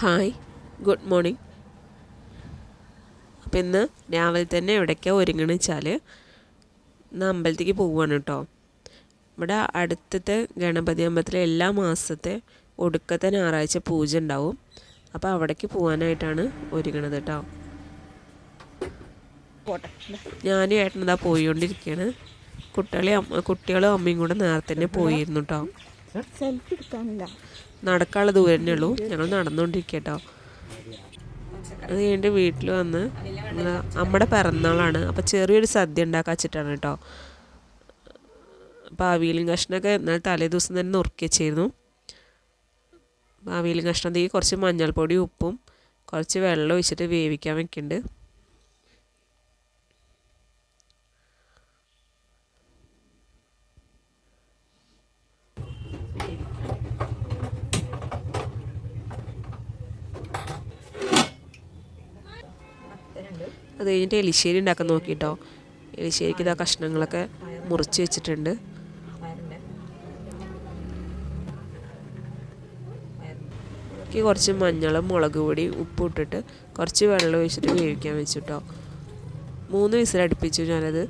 Hi good morning. അപ്പം ഇന്ന് രാവിലെ തന്നെ എവിടേക്കാണ് ഒരുങ്ങണം വെച്ചാൽ ഇന്ന് അമ്പലത്തേക്ക് പോവുകയാണ് കേട്ടോ. ഇവിടെ അടുത്തത്തെ ഗണപതി അമ്പലത്തിലെ എല്ലാ മാസത്തെ ഒടുക്കത്തെ ഞായറാഴ്ച പൂജ ഉണ്ടാവും. അപ്പോൾ അവിടേക്ക് പോകാനായിട്ടാണ് ഒരുങ്ങണത് കേട്ടോ. ഞാനും ഏട്ടനതാ പോയിക്കൊണ്ടിരിക്കുകയാണ് കുട്ടികളെ കുട്ടികളും അമ്മയും കൂടെ നേരത്തെ തന്നെ പോയിരുന്നു കേട്ടോ. സെൽഫി എടുക്കാനില്ല. നടക്കാനുള്ള ദൂരം തന്നെ ഉള്ളൂ. ഞങ്ങൾ നടന്നുകൊണ്ടിരിക്കട്ടോ കേട്ടോ അത് കഴിഞ്ഞിട്ട് വീട്ടിൽ വന്ന് നമ്മുടെ പിറന്നാളാണ്. അപ്പോൾ ചെറിയൊരു സദ്യ ഉണ്ടാക്കാൻ വെച്ചിട്ടാണ് കേട്ടോ. അപ്പോൾ അവിയലും കഷ്ണമൊക്കെ എന്നാൽ തലേ ദിവസം തന്നെ നുറുക്കി വെച്ചിരുന്നു അവിയലും കഷ്ണത്തേക്ക് കുറച്ച് മഞ്ഞൾപ്പൊടി ഉപ്പും കുറച്ച് വെള്ളം ഒഴിച്ചിട്ട് വേവിക്കാൻ വെക്കുന്നുണ്ട്. അത് കഴിഞ്ഞിട്ട് എലിശ്ശേരി ഉണ്ടാക്കാൻ നോക്കിട്ടോ. എലിശ്ശേരിക്ക് ഇതാ കഷ്ണങ്ങളൊക്കെ മുറിച്ച് വെച്ചിട്ടുണ്ട്. എനിക്ക് കുറച്ച് മഞ്ഞളും മുളക് പൊടി ഉപ്പ് ഇട്ടിട്ട് കുറച്ച് വെള്ളം ഒഴിച്ചിട്ട് വേവിക്കാൻ വെച്ചിട്ടോ. മൂന്ന് വിസിൽ അടുപ്പിച്ചു ഞാനത്.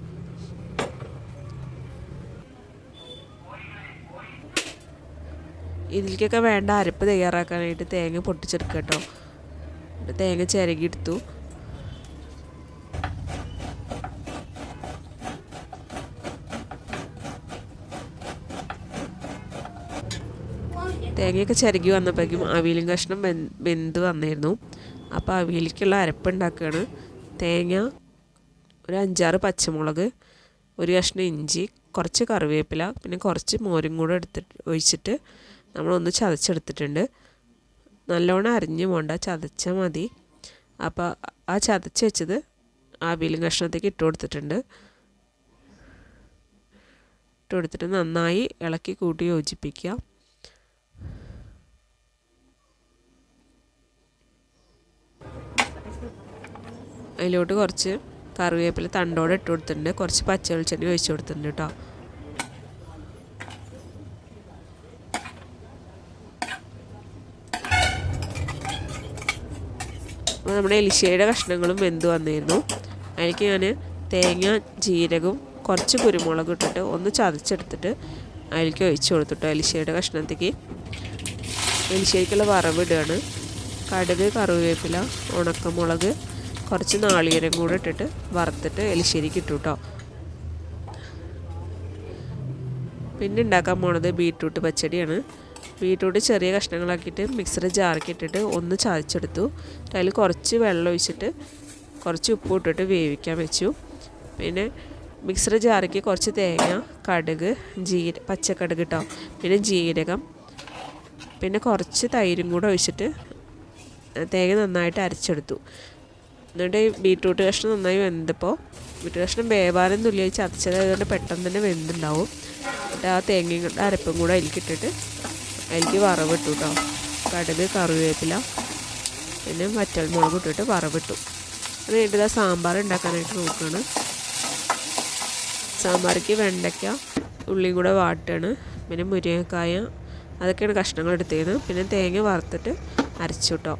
ഇതിലേക്കൊക്കെ വേണ്ട അരപ്പ് തയ്യാറാക്കാനായിട്ട് തേങ്ങ പൊട്ടിച്ചെടുക്കുക കേട്ടോ തേങ്ങ ചിരകിയെടുത്തു. തേങ്ങയൊക്കെ ചിരകി വന്നപ്പോഴേക്കും അവിയലും കഷ്ണം വെന്ത് വന്നിരുന്നു. അപ്പോൾ അവിയലിക്കുള്ള അരപ്പുണ്ടാക്കുകയാണ് തേങ്ങ ഒരു അഞ്ചാറ് പച്ചമുളക് ഒരു കഷ്ണം ഇഞ്ചി കുറച്ച് കറിവേപ്പില പിന്നെ കുറച്ച് മോരും കൂടെ എടുത്തിട്ട് ഒഴിച്ചിട്ട് നമ്മളൊന്ന് ചതച്ചെടുത്തിട്ടുണ്ട്. നല്ലോണം അരിഞ്ഞ് പോണ്ട ചതച്ചാൽ മതി. അപ്പോൾ ആ ചതച്ച് വെച്ചത് ആ അവിയലും കഷ്ണത്തേക്ക് ഇട്ട് കൊടുത്തിട്ടുണ്ട്. ഇട്ട് കൊടുത്തിട്ട് നന്നായി ഇളക്കി കൂട്ടി യോജിപ്പിക്കുക. അതിലോട്ട് കുറച്ച് കറിവേപ്പില തണ്ടോടെ ഇട്ട് കൊടുത്തിട്ടുണ്ട്. കുറച്ച് പച്ച വെളിച്ചെണ്ണ ഒഴിച്ചു കൊടുത്തിട്ടുണ്ട് കേട്ടോ നമ്മുടെ എലിശയുടെ കഷ്ണങ്ങളും വെന്ത് വന്നിരുന്നു. അതിലേക്ക് ഞാൻ തേങ്ങ ജീരകവും കുറച്ച് കുരുമുളക് ഇട്ടിട്ട് ഒന്ന് ചതച്ചെടുത്തിട്ട് അതിലേക്ക് ഒഴിച്ചു കൊടുത്തിട്ടോ എലിശയുടെ കഷ്ണത്തേക്ക് എലിശയ്ക്കുള്ള വറവിടുകയാണ് കടുക് കറിവേപ്പില ഉണക്കമുളക് കുറച്ച് നാളികേരം കൂടെ ഇട്ടിട്ട് വറുത്തിട്ട് എലിശ്ശേരിക്ക് ഇട്ടു കേട്ടോ പിന്നെ ഉണ്ടാക്കാൻ പോണത് ബീട്രൂട്ട് പച്ചടിയാണ്. ബീട്രൂട്ട് ചെറിയ കഷ്ണങ്ങളാക്കിയിട്ട് മിക്സറ് ജാറൊക്കെ ഇട്ടിട്ട് ഒന്ന് ചതച്ചെടുത്തു. അതിൽ കുറച്ച് വെള്ളം ഒഴിച്ചിട്ട് കുറച്ച് ഉപ്പ് ഇട്ടിട്ട് വേവിക്കാൻ വെച്ചു. പിന്നെ മിക്സർ ജാറയ്ക്ക് കുറച്ച് തേങ്ങ കടുക് ജീര പച്ചക്കടുക് കേട്ടോ പിന്നെ ജീരകം. പിന്നെ കുറച്ച് തൈരും കൂടെ ഒഴിച്ചിട്ട് തേങ്ങ നന്നായിട്ട് അരച്ചെടുത്തു. എന്നിട്ട് ബീട്രൂട്ട് കഷ്ണം നന്നായി വെന്തപ്പോൾ ബീട്രൂട്ട് കഷ്ണം വേവാനൊന്നുമില്ല ചതച്ചത് അതുകൊണ്ട് പെട്ടെന്ന് തന്നെ വെന്തുണ്ടാവും. എന്നിട്ട് ആ തേങ്ങയും കൊണ്ട് അരപ്പും കൂടെ അതിലേക്ക് അതിലേക്ക് വറവിട്ടു കേട്ടോ കടുക് കറിവേപ്പില പിന്നെ വറ്റൽമുളക് ഇട്ടിട്ട് വറവിട്ടു. അത് കഴിഞ്ഞിട്ട് സാമ്പാർ ഉണ്ടാക്കാനായിട്ട് നോക്കുകയാണ് സാമ്പാർക്ക് വെണ്ടയ്ക്ക ഉള്ളിയും കൂടെ വാട്ടാണ്. പിന്നെ മുരിങ്ങക്കായ അതൊക്കെയാണ് കഷ്ണങ്ങൾ എടുത്തിരുന്നത് പിന്നെ തേങ്ങ വറുത്തിട്ട് അരച്ചു കേട്ടോ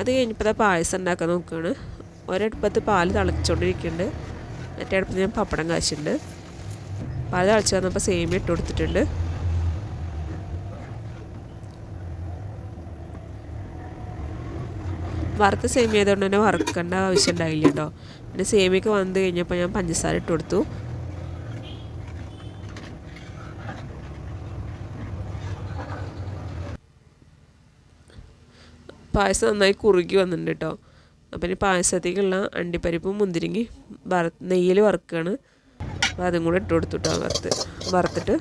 അത് കഴിഞ്ഞപ്പോൾ പായസം ഉണ്ടാക്കാൻ നോക്കുകയാണ് ഒരടുപ്പത്ത് പാൽ തിളച്ചുകൊണ്ടിരിക്കുന്നുണ്ട് മറ്റേ അടുപ്പത്ത് ഞാൻ പപ്പടം കാശിട്ടുണ്ട് പാൽ തിളച്ച് വന്നപ്പോൾ സേമിയ ഇട്ട് കൊടുത്തിട്ടുണ്ട്. വറുത്ത സേമിയ ആയതുകൊണ്ട് തന്നെ വറുക്കേണ്ട ആവശ്യം ഉണ്ടായില്ല കേട്ടോ. പിന്നെ സേമിയൊക്കെ വന്നു കഴിഞ്ഞപ്പോൾ ഞാൻ പഞ്ചസാര ഇട്ട് കൊടുത്തു. പായസം നന്നായി കുറുകി വന്നിട്ടുണ്ട് കേട്ടോ അപ്പം ഇനി പായസത്തേക്കുള്ള അണ്ടിപ്പരിപ്പും മുന്തിരിങ്ങി വറ നെയ്യിൽ വറുക്കുകയാണ് അപ്പോൾ അതും കൂടെ ഇട്ട് കൊടുത്തു കേട്ടോ വറുത്ത് വറുത്തിട്ട്.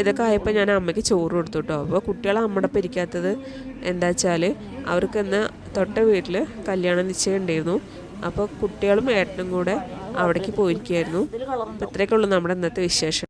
ഇതൊക്കെ ആയപ്പോൾ ഞാൻ അമ്മയ്ക്ക് ചോറ് കൊടുത്തു കേട്ടോ അപ്പോൾ കുട്ടികളെ അമ്മയുടെ പിരിക്കാത്തത് എന്താ വെച്ചാൽ അവർക്ക് ഇന്ന് തൊട്ട വീട്ടിൽ കല്യാണം നിശ്ചയം ഉണ്ടായിരുന്നു. അപ്പോൾ കുട്ടികളും ഏട്ടനും കൂടെ അവിടേക്ക് പോയിരിക്കുകയായിരുന്നു. അപ്പോൾ ഇത്രയൊക്കെ ഉള്ളൂ നമ്മുടെ ഇന്നത്തെ വിശേഷം.